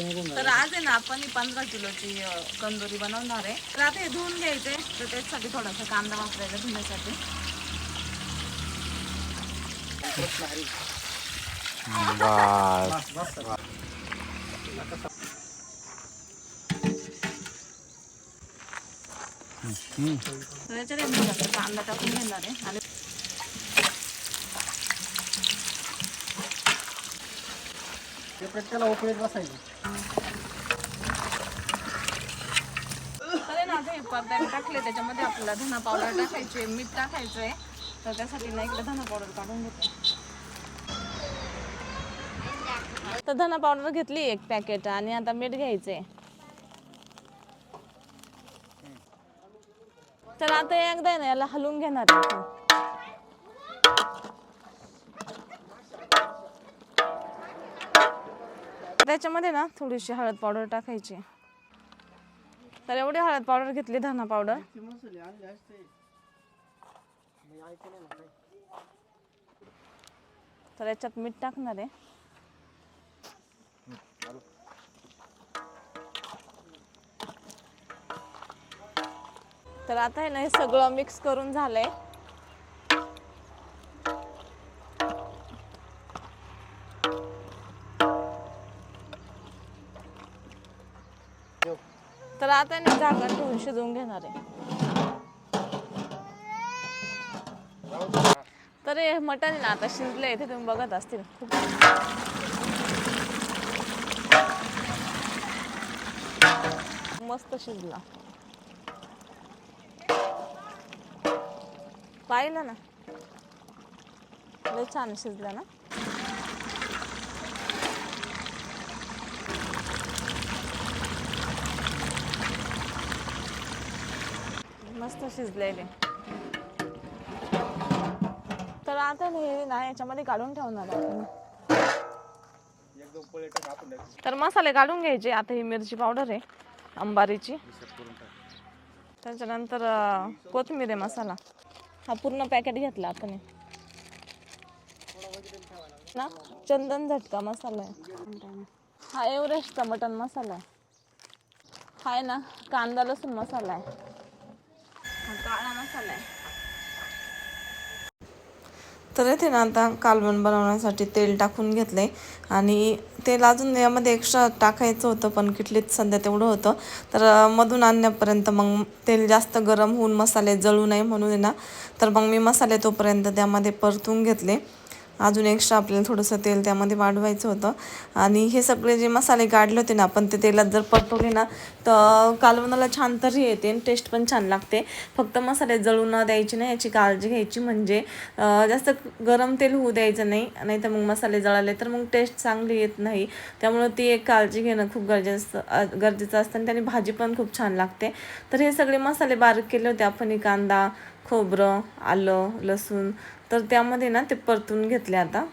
तर आज आहे ना आपण पंधरा किलोची कंदोरी बनवणार आहे. तर आता हे धुवून घ्यायचे तर त्याच्यासाठी थोडासा कांदा वापरायचा धुण्यासाठी. कांदा टाकून घेणार आहे. आणि प्रत्येकाला उकळीत बसायचं. टाकले त्याच्यामध्ये आपल्याला धना पावडर टाकायचे मीठ टाकायचंय. तर त्यासाठी ना इकडे धना पावडर काढून घेते. तर धना पावडर घेतली एक पॅकेट आणि आता मीठ घ्यायचंय. तर आता एकदा ना याला हलवून घेणार त्याच्यामध्ये ना थोडीशी हळद पावडर टाकायची. तर एवढी हळद पावडर घेतली धना पावडर. तर याच्यात मीठ टाकणार आहे. तर आता हे ना हे सगळं मिक्स करून झालंय. तर आता ना झाकण ठेवून शिजवून घेणार आहे. तर हे मटण आहे ना आता शिजलंय ते तुम्ही बघत असतील. खूप मस्त शिजला. पाहिलं ना? लय छान शिजलं ना? मस्त शिजलेले. तर आता हे ना याच्यामध्ये काढून ठेवणार आपण. तर मसाले काढून घ्यायचे. आता ही मिरची पावडर आहे अंबारीची. त्याच्यानंतर कोथिंबीर आहे मसाला. हा पूर्ण पॅकेट घेतला आपण. ना? चंदन झटका मसाला आहे. हा एव्हरेस्टचा मटन मसाला आहे. हा आहे ना? कांदा लसूण मसाला आहे. काळा मसाला आहे तर येथे ना आता कालवण बनवण्यासाठी तेल टाकून घेतले आणि तेल अजून यामध्ये एक्स्ट्रा टाकायचं होतं पण किटलीत सध्या तेवढं होतं. तर मधून आणण्यापर्यंत मग तेल जास्त गरम होऊन मसाले जळू नये म्हणून ना तर मग मी मसाले तोपर्यंत त्यामध्ये परतून घेतले. अजून एक्स्ट्रा आपल्याला थोडंसं तेल त्यामध्ये वाढवायचं होतं. आणि हे सगळे जे मसाले काढले होते ना आपण ते तेलात जर परतवले ना तर कालवणाला छान तरी येते आणि टेस्ट पण छान लागते. फक्त मसाले जळू न द्यायचे नाही याची काळजी घ्यायची म्हणजे जास्त गरम तेल होऊ द्यायचं नाही. नाही तर मग मसाले जळाले तर मग टेस्ट चांगली येत नाही. त्यामुळं ती एक काळजी घेणं खूप गरजेचं गरजेचं असतं आणि त्याने भाजी पण खूप छान लागते. तर हे सगळे मसाले बारीक केले होते आपण कांदा खोबरं आलं लसूण तर त्यामध्ये ना ते परतून घेतले आता.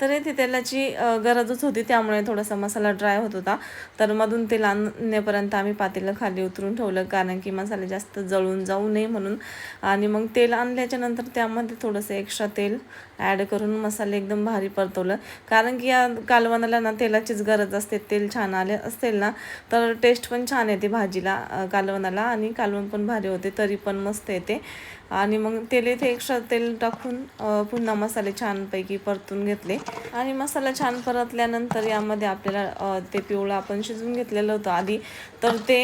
तर येथे तेलाची गरजच होती त्यामुळे थोडासा मसाला ड्राय होत होता. तर मधून तेल आणण्यापर्यंत आम्ही पातेलं खाली उतरून ठेवलं कारण की मसाले जास्त जळून जाऊ नये म्हणून. आणि मग तेल आणल्याच्या नंतर त्यामध्ये थोडंसं एक्स्ट्रा तेल ॲड करून मसाले एकदम भारी परतवलं. कारण की या कालवणाला ना तेलाचीच गरज असते तेल छान आले असेल ना तर टेस्ट पण छान येते भाजीला कालवणाला आणि कालवण पण भारी होते तरी पण मस्त येते. आणि मग तेल इथे एक्स्ट्रा तेल टाकून पुन्हा मसाले छानपैकी परतून घेतले. आणि मसाला छान परतल्यानंतर यामध्ये आपल्याला ते पिवळं आपण शिजवून घेतलेलं होतं आधी. तर ते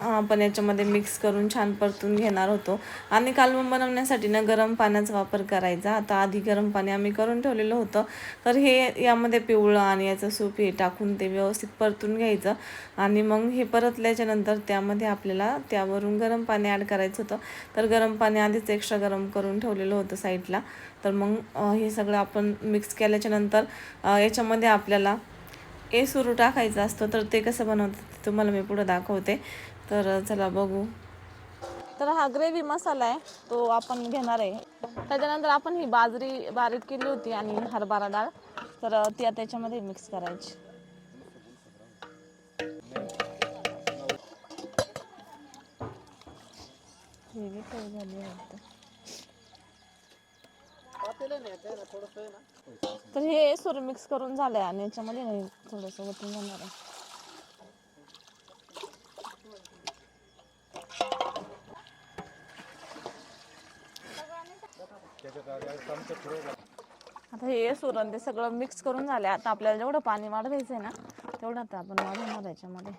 आपण याच्यामध्ये मिक्स करून छान परतून घेणार होतो. आणि कालवण बनवण्यासाठी ना गरम पाण्याचा वापर करायचा. आता आधी गरम पाणी आम्ही करून ठेवलेलं होतं. तर हे यामध्ये पिवळं आणि याचं सूप हे टाकून ते व्यवस्थित परतून घ्यायचं. आणि मग हे परतल्याच्या नंतर त्यामध्ये आपल्याला त्यावरून गरम पाणी ॲड करायचं होतं. तर गरम पाणी आधीच एक्स्ट्रा गरम करून ठेवलेलं होतं साईडला तर मग हे सगळं आपण मिक्स केल्याच्यानंतर याच्यामध्ये आपल्याला ए सुरू टाकायचं असतं. तर ते कसं बनवतात ते तुम्हाला मी पुढं दाखवते. तर चला बघू. तर हा ग्रेव्ही मसाला आहे तो आपण घेणार आहे. त्याच्यानंतर आपण ही बाजरी बारीक केली होती आणि हरभरा डाळ तर ती आता त्याच्यामध्ये मिक्स करायची. झाली तर हे सुर मिक्स करून झालंय आणि याच्यामध्ये नाही थोडंसं वतून जाणार आहे. आता हे सुरण ते सगळं मिक्स करून झाले आता आपल्याला जेवढं पाणी वाढवायचं आहे ना तेवढं आता आपण वाढवणार याच्यामध्ये.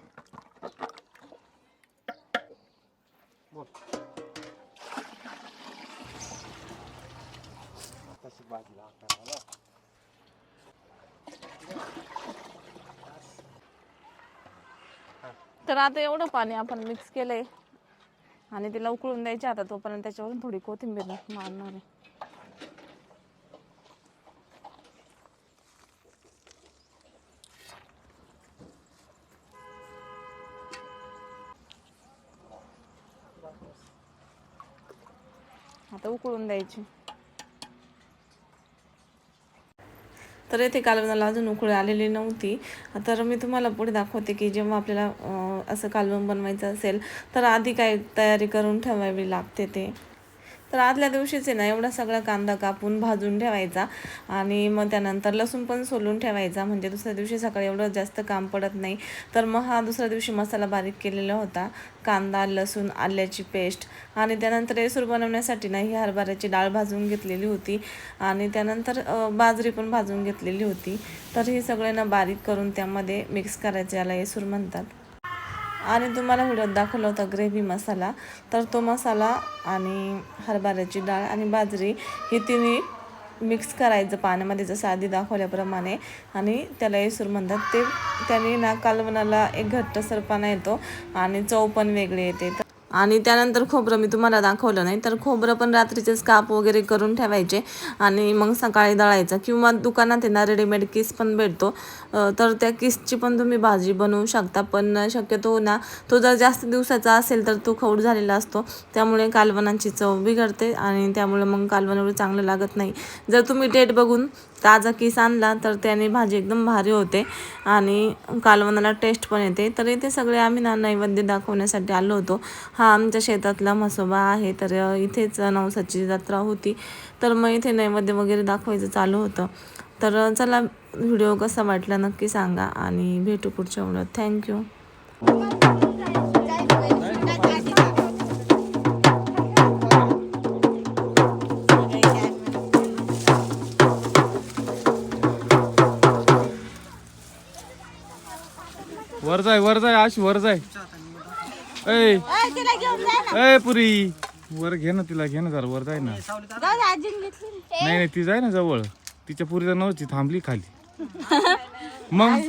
तर आता एवढं पाणी आपण मिक्स केलंय. आणि तिला उकळून द्यायचे आता तोपर्यंत त्याच्यावरून थोडी कोथिंबीर मारणार आहे. आता उकळून द्यायची. तर येथे कालवणाला अजून उकळी आलेली नव्हती. तर मी तुम्हाला पुढे दाखवते की जेव्हा आपल्याला असं कालवण बनवायचं असेल तर आधी काय तयारी करून ठेवावी लागते ते. तर आदल्या दिवशीच आहे ना एवढा सगळा कांदा कापून भाजून ठेवायचा आणि मग त्यानंतर लसूण पण सोलून ठेवायचा. म्हणजे दुसऱ्या दिवशी सकाळी एवढं जास्त काम पडत नाही. तर मग हा दुसऱ्या दिवशी मसाला बारीक केलेला होता. कांदा लसूण आल्याची पेस्ट आणि त्यानंतर येसूर बनवण्यासाठी ना ही हरभऱ्याची डाळ भाजून घेतलेली होती आणि त्यानंतर बाजरी पण भाजून घेतलेली होती. तर हे सगळे ना बारीक करून त्यामध्ये मिक्स करायचे याला येसूर म्हणतात. आणि तुम्हाला व्हिडिओत दाखवला होता ग्रेव्ही मसाला. तर तो मसाला आणि हरभऱ्याची डाळ आणि बाजरी हे तिन्ही मिक्स करायचं पाण्यामध्ये जसं आधी दाखवल्याप्रमाणे. आणि त्याला येसूर म्हणतात. ते त्याने ना कालवणाला एक घट्टसरपणा येतो आणि चव पण वेगळी येते. आणि त्यानंतर खोबरं मी तुम्हाला दाखवलं नाही तर खोबरं पण रात्रीचेच काप वगैरे करून ठेवायचे आणि मग सकाळी दळायचं. किंवा दुकानात आहे ना रेडीमेड किस पण भेटतो. तर त्या किसची पण तुम्ही भाजी बनवू शकता पण शक्यतो ना तो जर जास्त दिवसाचा असेल तर तो खौड झालेला असतो. त्यामुळे कालवनांची चव बिघडते आणि त्यामुळे मग कालवण एवढं चांगलं लागत नाही. जर तुम्ही डेट बघून ताजा किस आणला तर त्याने भाजी एकदम भारी होते आणि कालवणाला टेस्ट पण येते. तर इथे सगळे आम्ही ना नैवेद्य दाखवण्यासाठी आलो होतो. हा हा आमच्या शेतातला म्हसोबा आहे तर इथेच नवसाची जत्रा होती. तर मग इथे नैवेद्य वगैरे दाखवायचं चालू होतं. तर चला व्हिडिओ कसा वाटला नक्की सांगा आणि भेटू पुढच्या व्हिडिओत. थँक्यू वर जाय वर जाय आश वर जाय. ऐ. पुरी. वर घे ना तिला घे ना जरा वर जाय ना. नाही नाही ती जाय ना जवळ. तिच्या पुरीला नव्हती थांबली खाली. मग?